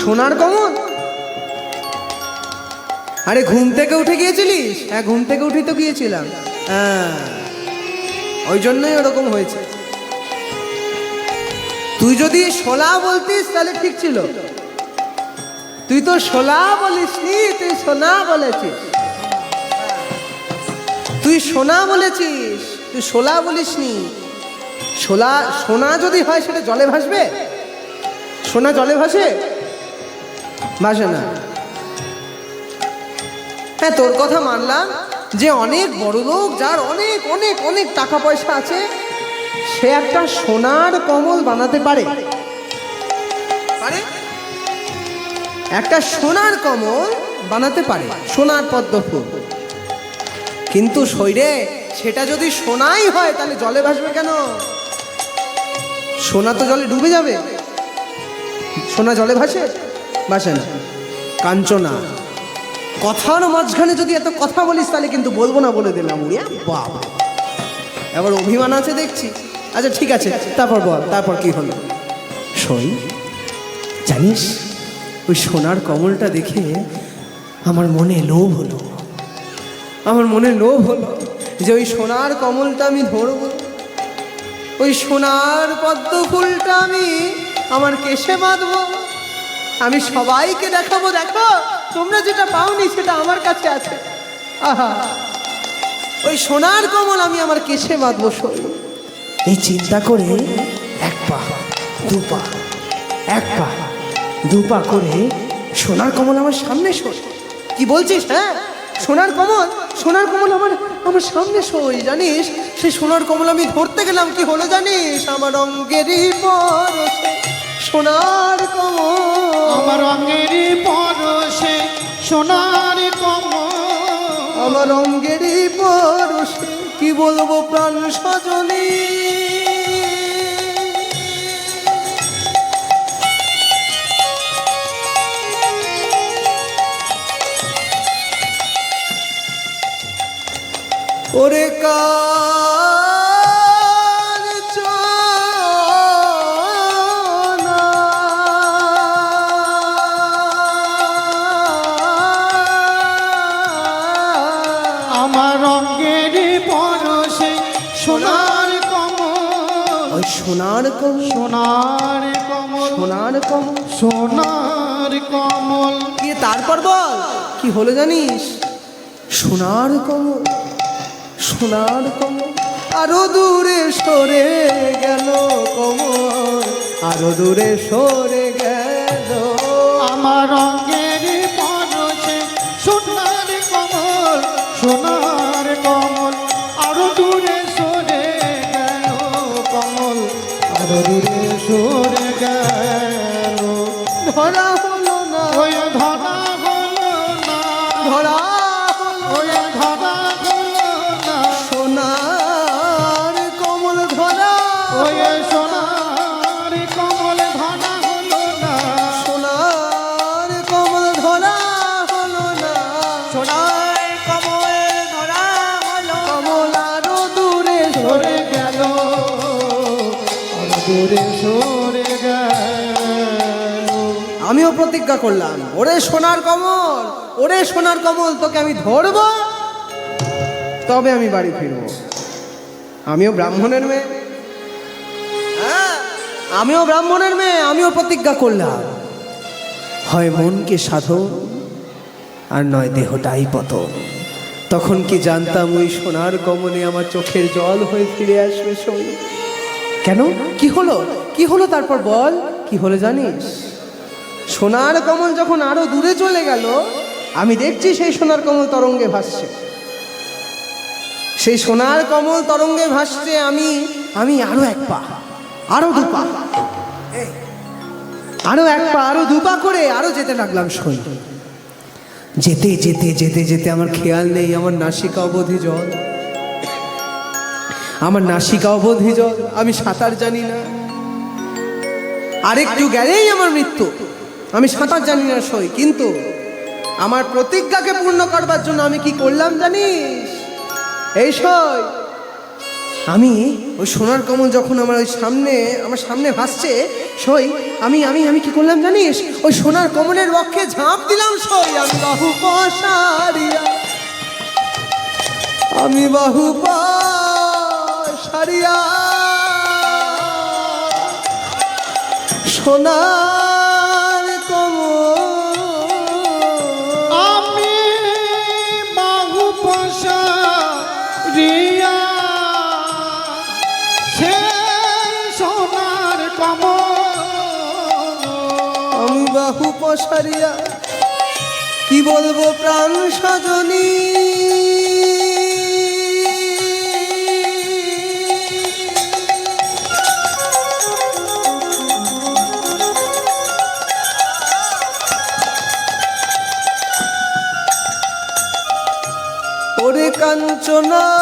সোনার কমল আরে, ঘুম থেকে উঠে গিয়েছিলিস? হ্যাঁ ঘুম থেকে উঠে তো গিয়েছিলাম। হ্যাঁ ওই জন্যই ওরকম হয়েছে। তুই যদি শোলা বলতিস, তাহলে ঠিক ছিল। তুই তো শোলা বলিসনি, তুই সোনা বলেছিস। তুই সোনা বলেছিস, তুই শোলা বলিসনি। শোলা, সোনা যদি হয়, সেটা জলে ভাসবে? সোনা জলে ভাসে? ভাসে না। হ্যাঁ তোর কথা মানলাম যে অনেক বড় লোক যার অনেক অনেক অনেক টাকা পয়সা আছে, সে একটা সোনার কমল বানাতে পারে। একটা সোনার কমল বানাতে পারে, সোনার পদ্ম ফুল। কিন্তু শরীরে সেটা যদি সোনাই হয়, তাহলে জলে ভাসবে কেন? সোনা তো জলে ডুবে যাবে। সোনা জলে ভাসে? ভাসে না কাঞ্চনা কথার মাঝখানে যদি এত কথা বলিস তাহলে কিন্তু বলব না বলে দিলাম উড়িয়া বাবা। এবার অভিমান আছে দেখছি। আচ্ছা ঠিক আছে তারপর বল তারপর কি হলো? শোন জানিস ওই সোনার কমলটা দেখে আমার মনে লোভ হলো। আমার মনে লোভ হলো যে ওই সোনার কমলটা আমি ধরবো। ওই সোনার পদ্ম ফুলটা আমি আমার কেশে বাঁধবো। আমি সবাইকে দেখাবো দেখো। তোমরা যেটা পাওনি সেটা আমার কাছে আছে। আহা। ওই সোনার কমল আমি আমার কেশে বাঁধবো শোনো। এই চিন্তা করে এক পা দু পা এক পা দু পা করে সোনার কমল আমার সামনে শোন কি বলছিস হ্যাঁ? সোনার কমল? সোনার কমল আমার আমার সামনে সই জানিস? সেই সোনার কমল আমি ধরতে গেলাম কি হলো জানিস? আমার অঙ্গেরই পরশে। সোনার কমল। আমার অঙ্গেরই পরশে সোনার কমল। আমার অঙ্গেরই পরশে কি বলব প্রাণ সজনী? ওরে কাল সোনার কমল সোনার কমল সোনার কম সোনার কমল। দিয়ে তারপর বল কি হলো জানিস? সোনার কমল সোনার কমল। আরও দূরে সরে গেল কমল আরও দূরে সরে গেল। আমার অঙ্গেরই আরও দূরে আমিও প্রতিজ্ঞা করলাম, ওরে সোনার কমল, ওরে সোনার কমল, তোকে আমি ধরবো, তবে আমি বাড়ি ফিরবো। আমিও ব্রাহ্মণের মেয়ে। হ্যাঁ আমিও ব্রাহ্মণের মেয়ে, আমিও প্রতিজ্ঞা করলাম। হয় মনকে সাধন, আর নয় দেহটাই পতন। তখন কি জানতাম ওই সোনার কমলে আমার চোখের জল হয়ে ফিরে আসবে শোন কেন? কি হলো? কি হলো তারপর বল? কি হলো জানিস? সোনার কমল যখন আরও দূরে চলে গেল, আমি দেখছি সেই সোনার কমল তরঙ্গে ভাসছে। সেই সোনার কমল তরঙ্গে ভাসছে আমি আমি আরও এক পা, আরও দু পা। আরও এক পা, আরও দু পা করে আরও যেতে লাগলাম সই যেতে যেতে যেতে যেতে আমার খেয়াল নেই, আমার নাসিকা অবধি জল। আমার নাসিকা অবধি জল, আমি সাঁতার জানি না। আরেকটু গেলেই আমার মৃত্যু। আমি সাঁতার জানি না সই, কিন্তু আমার প্রতিজ্ঞাকে পূর্ণ করবার জন্য আমি কি করলাম জানিস? এই সই, আমি ওই সোনার কমল যখন আমার ওই সামনে, আমার সামনে ভাসছে, সই, আমি আমি আমি কি করলাম জানিস? ওই সোনার কমলের বক্ষে ঝাঁপ দিলাম সই, আমি বাহু পশারিয়া, আমি বাহু পশারিয়া। সোনার পশারিয়া কি বলব প্রাণ সজনী ওরে কাঞ্চনা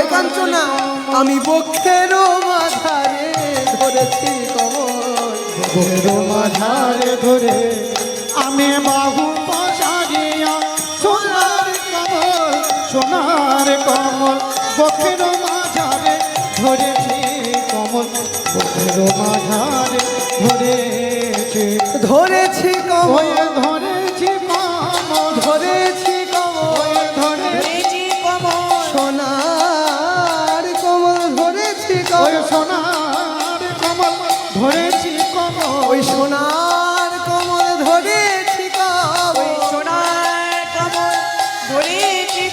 এ কাঞ্চনা আমি বক্ষের মাথারে ধরেছি কমল বুকের মাঝারে ধরে। আমি বাহু পশারিয়া সোনার কমল সোনার কমল। বুকের মাঝারে ধরেছি কমল। বুকের মাঝারে ধরেছি। ধরেছি কমল।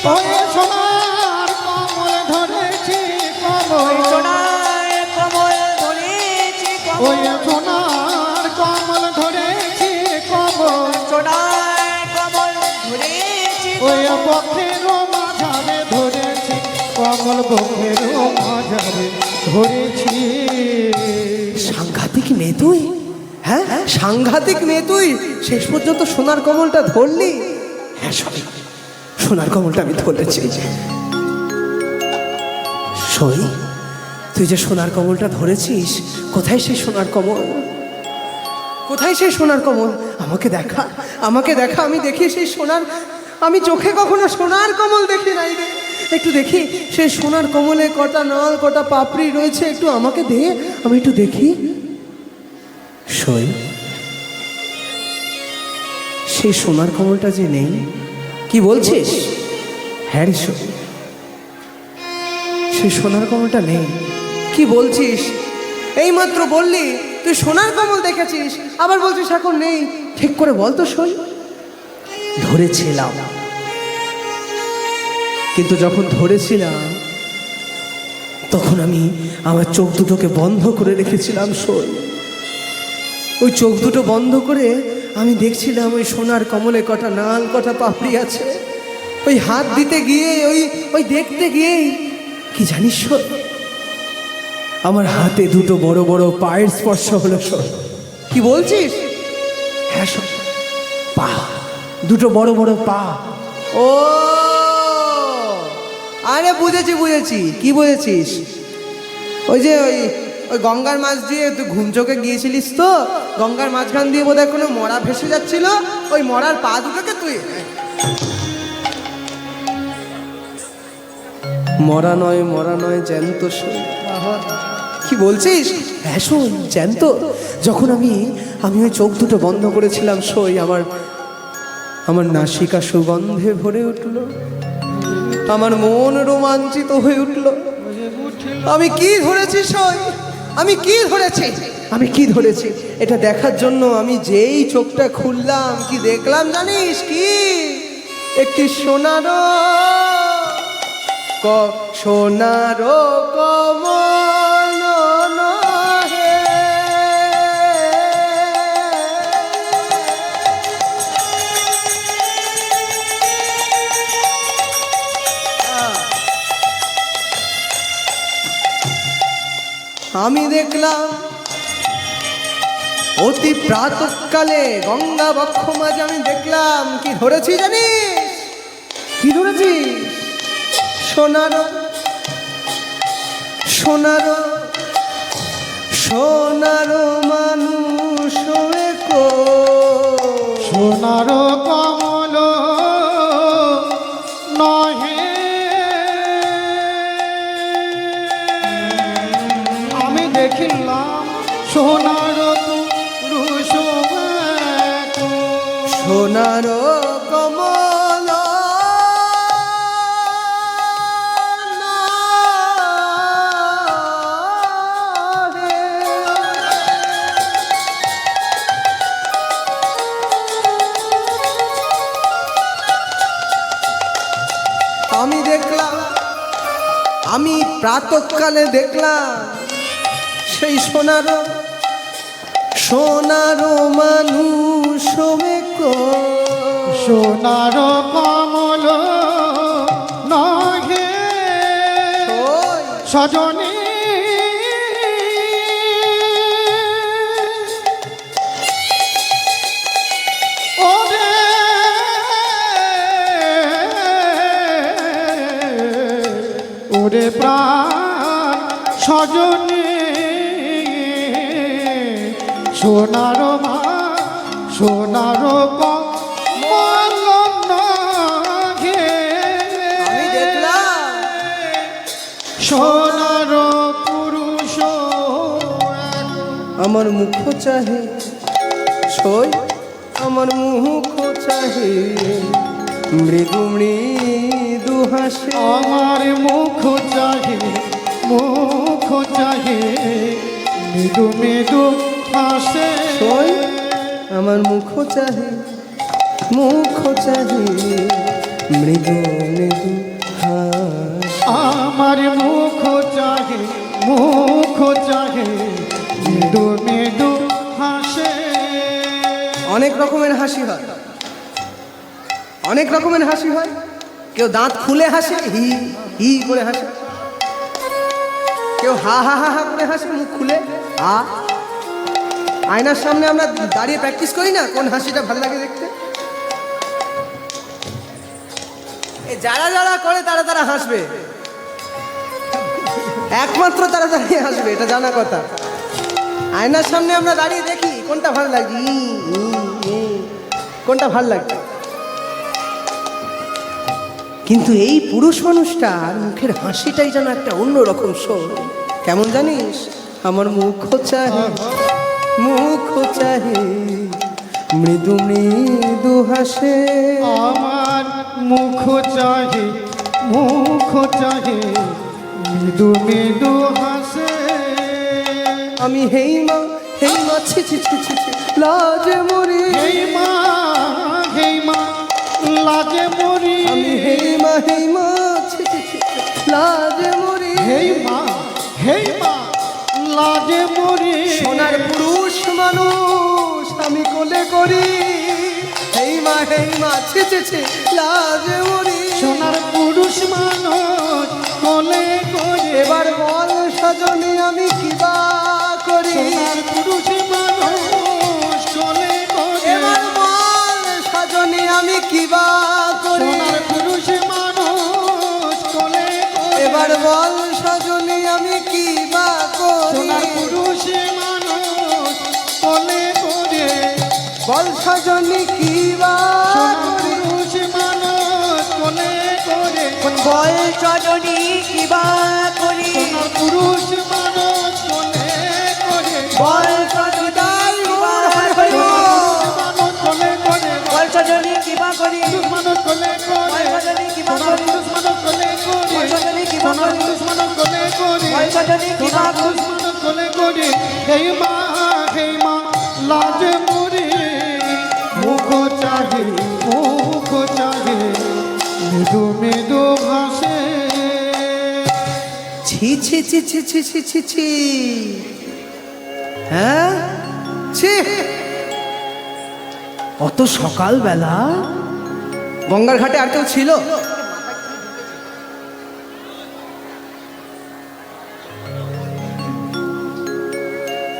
সোনার কমল ধরেছি কমল। সোনার কমল ধরেছি ওই সোনার কমল ধরেছি কমল। সোনার কমল ধরেছি ওই বক্ষের মাঝারে ধরেছি কমল বক্ষের মাঝারে ধরেছি। সাংঘাতিক মেয়ে তুই? হ্যাঁ সাংঘাতিক মেয়ে তুই? শেষ পর্যন্ত সোনার কমলটা ধরলি? হ্যাঁ সই সোনার কমলটা আমি ধরেছি সই, তুই যে সোনার কমলটা ধরেছিস, কোথায় সেই সোনার কমল? কোথায় সেই সোনার কমল? আমাকে দেখা আমাকে দেখা, আমি দেখি সেই সোনার, আমি চোখে কখনো সোনার কমল দেখি নাই রে। একটু দেখি, সেই সোনার কমলে কটা নল, কটা পাপড়ি রয়েছে, একটু আমাকে দে, আমি একটু দেখি। সই, সেই সোনার কমলটা যে নেই কি বলছিস? হ্যাঁ সেই সোনার কমলটা নেই। কি বলছিস? এইমাত্র বললি, তুই সোনার কমল দেখেছিস, আবার বলছিস এখন নেই। ঠিক করে বল তো সই। ধরেছিলাম। কিন্তু যখন ধরেছিলাম, তখন আমি আমার চোখ দুটোকে বন্ধ করে রেখেছিলাম সই। ওই চোখ দুটো বন্ধ করে আমি দেখছিলাম ওই সোনার কমলে কটা নাল, কটা পাপড়ি আছে। ওই হাত দিতে গিয়ে, ওই ওই দেখতে গিয়েই, কি জানিস? আমার হাতে দুটো বড় বড় পায়ের স্পর্শ হলো সই কি বলছিস? হ্যাঁ সই। পা, দুটো বড় বড় পা। ও! আরে বুঝেছি বুঝেছি। কি বুঝেছিস? ওই যে ওই ওই গঙ্গার মাছ দিয়ে তুই ঘুম চোখে গিয়েছিলিস তো? গঙ্গার মাঝখান দিয়ে বোধহয় কোনো মরা ভেসে যাচ্ছিল? ওই মরার পা দুটোকে তুই। মরা নয় মরা নয়, জ্যান্ত। কি বলছিস? হ্যাঁ শোন, জ্যান্ত। যখন আমি আমি ওই চোখ দুটো বন্ধ করেছিলাম, সই আমার আমার নাসিকা সুগন্ধে ভরে উঠল। আমার মন রোমাঞ্চিত হয়ে উঠল। আমি কি ধরেছি সই? আমি কি ধরেছি? আমি কি ধরেছি? এটা দেখার জন্য আমি যেই চোখটা খুললাম, কি দেখলাম জানিস কি? একটি সোনারো সোনারো কমল আমি দেখলাম অতি প্রাতকালে গঙ্গা বক্ষ মাঝে আমি দেখলাম। কি ধরেছি জানিস? কি ধরেছিস? সোনার সোনার সোনার মানুষ সোনার কমল দেখিলাম সোনার সোনার কমল। আমি দেখলাম আমি প্রাতকালে দেখলাম সেই সোনার সোনার মানুষ সোনার কমল নহে। সজনী। ওরে। ওরে প্রাণ সজনী। সোনার মা সোনার সোনার পুরুষ আমার মুখ চাহে ছই আমার মুখ চাহে মৃদু মৃদু হাসে। আমার মুখ চাহে মুখ চাহে মৃদু মৃদু হাসে আমার মুখ চাহে মুখ চাহে মৃদু মৃদু আমার মুখ চাহে মুখ চাহে মৃদু মৃদু হাসে। অনেক রকমের হাসি হয়। অনেক রকমের হাসি হয়। কেউ দাঁত খুলে হাসে হি হি করে হাসে। কেউ হা হা হা হা করে হাসে মুখ খুলে হা আয়নার সামনে আমরা দাঁড়িয়ে প্র্যাকটিস করি না? কোন হাসিটা ভালো লাগে দেখতে? যারা যারা করে তারা তারা হাসবে। একমাত্র তারা দাঁড়িয়ে হাসবে, এটা জানা কথা। আয়নার সামনে আমরা দাঁড়িয়ে দেখি কোনটা ভালো ই। কোনটা ভালো লাগছে। কিন্তু এই পুরুষ মানুষটার মুখের হাসিটাই যেন একটা অন্যরকম শোর কেমন জানিস? আমার মুখ চাহে মুখ চাহে মৃদু মৃদু হাসে। আমার মুখ চাহে মুখ চাহে মৃদু মৃদু হাসে। আমি হেই মা হেই মা ছি ছি ছি ছি লাজে মরি। হেই মা হেই মা লাজে মরি। আমি হেই মা হেই মা ছি ছি ছি, লাজে মরি। হেই মা হেই মা। লাজে মরি সোনার পুরুষ মানুষ আমি কোলে করি। হেই মা হেই মা ছেচেছে লাজে মরি সোনার পুরুষ মানুষ কোলে করি। এবার বল সজনে আমি কিবা করি? সোনার পুরুষ বল সজনী কি বল সজনী কি বা করি? পুরুষ মানুষ বল সজনী বল সজনী কি বা করি? মানুষ কোলে কোলে সজনী কি বা করি? মানুষ কোলে কোলে সজনী কি বা করি? মানুষ কোলে কোলে সজনী কি বা করি? মানুষ কোলে কোলে হে মা হে মা লাজ মুখ চাহে মুখ চাহে মৃদু মৃদু ভাসে ছি ছি ছি ছি ছি ছি ছি ছি। হ্যাঁ? ছি। অত সকালবেলা গঙ্গার ঘাটে আর কেউ ছিল?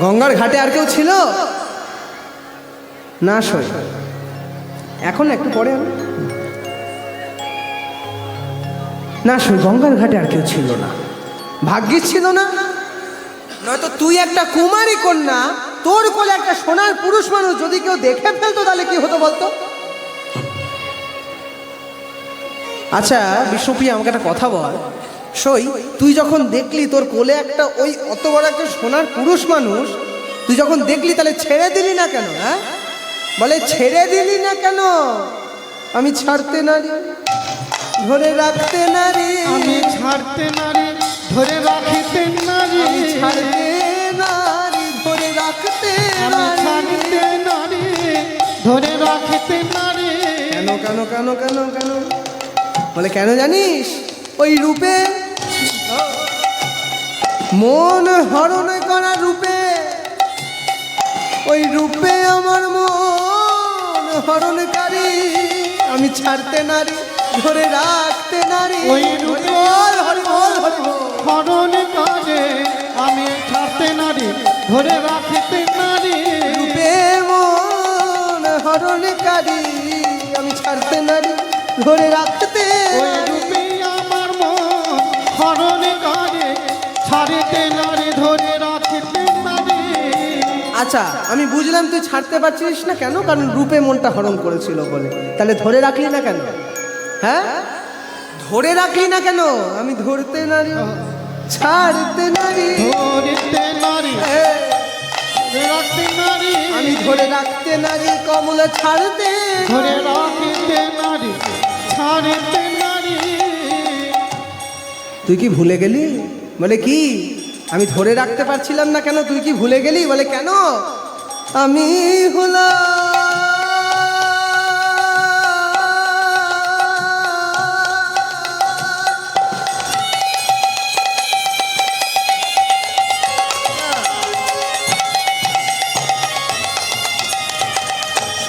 গঙ্গার ঘাটে আর কেউ ছিল? না, সই। এখন একটু পরে হবে না সে গঙ্গার ঘাটে আর কেউ ছিল না। ভাগ্যিস ছিল না। নয়তো তুই একটা কুমারী কন্যা, তোর কোলে একটা সোনার পুরুষ মানুষ যদি কেউ দেখে ফেলতো, তাহলে কি হতো বলতো? আচ্ছা বিষ্ণুপ্রিয়া, আমাকে একটা কথা বল। সই, তুই যখন দেখলি তোর কোলে একটা ওই অত বড় একটা সোনার পুরুষ মানুষ, তুই যখন দেখলি তাহলে ছেড়ে দিলি না কেন হ্যাঁ? বলে ছেড়ে দিলি না কেন? আমি ছাড়তে নারি ধরে রাখতে নারি। আমি ছাড়তে নারী ধরে রাখিতে নারী। ছাড়তে নারি ধরে রাখতে নারি ধরে রাখিতে নারী। কেন কেন কেন কেন কেন? বলে কেন জানিস? ওই রূপে মন হরণ করা রূপে ওই রূপে আমার মন হরণকারী আমি ছাড়তে নারী ধরে রাখতে নারী। ওই রূপে বল, হরি বল হরি হরণ কাজে আমি ছাড়তে নারী ধরে রাখিতে নারী। রূপে মন হরণকারী আমি ছাড়তে নারী ধরে রাখতে ওই রূপে আমার মন হরণ কাজে ছাড়িতে আচ্ছা আমি বুঝলাম তুই ছাড়তে পারছিস না কেন? কারণ রূপে মনটা হরণ করেছিল বলে। তাহলে ধরে রাখলি না কেন? হ্যাঁ? ধরে রাখলি না কেন? আমি ধরতে নারী ছাড়তে নারী ধরিতে নারী রাখতে নারী আমি ধরে রাখতে নারী কমলে ছাড়তে। ধরে রাখিতে নারী ছাড়িতে নারী তুই কি ভুলে গেলি? বলে কি? আমি ধরে রাখতে পারছিলাম না কেন? তুই কি ভুলে গেলি? বলে, কেন? আমি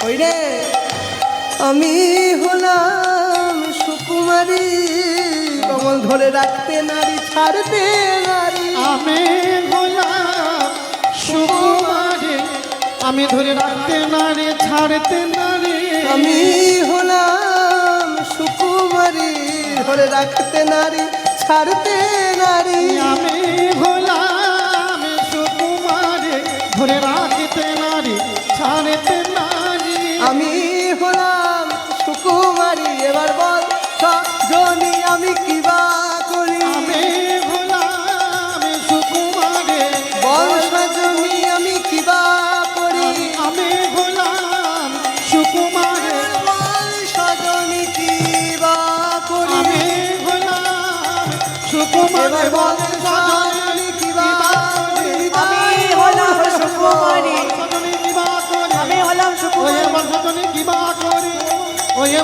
ওই রে। আমি হলাম সুকুমারী। কমল ধরে রাখতে, নারী ছাড়তে নারী আমি গোলাম সুকুমারী আমি ধরে রাখতে নারী ছাড়তে নারী আমি হলাম সুকুমারী ধরে রাখতে নারী ছাড়তে নারী আমি গোলাম সুকুমারী ধরে রাখতে নারী ছাড়তে নারী আমি হলাম সুকুমারী এবার বল সজনী আমি কিবা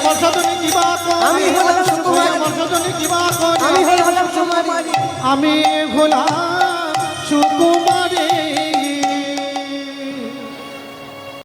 বর্ষাজনী কিবা আমি হলাম সুকুমারী। বর্ষাজনী কিবা আমি হলাম সুকুমারী। আমি হলাম সুকুমারী।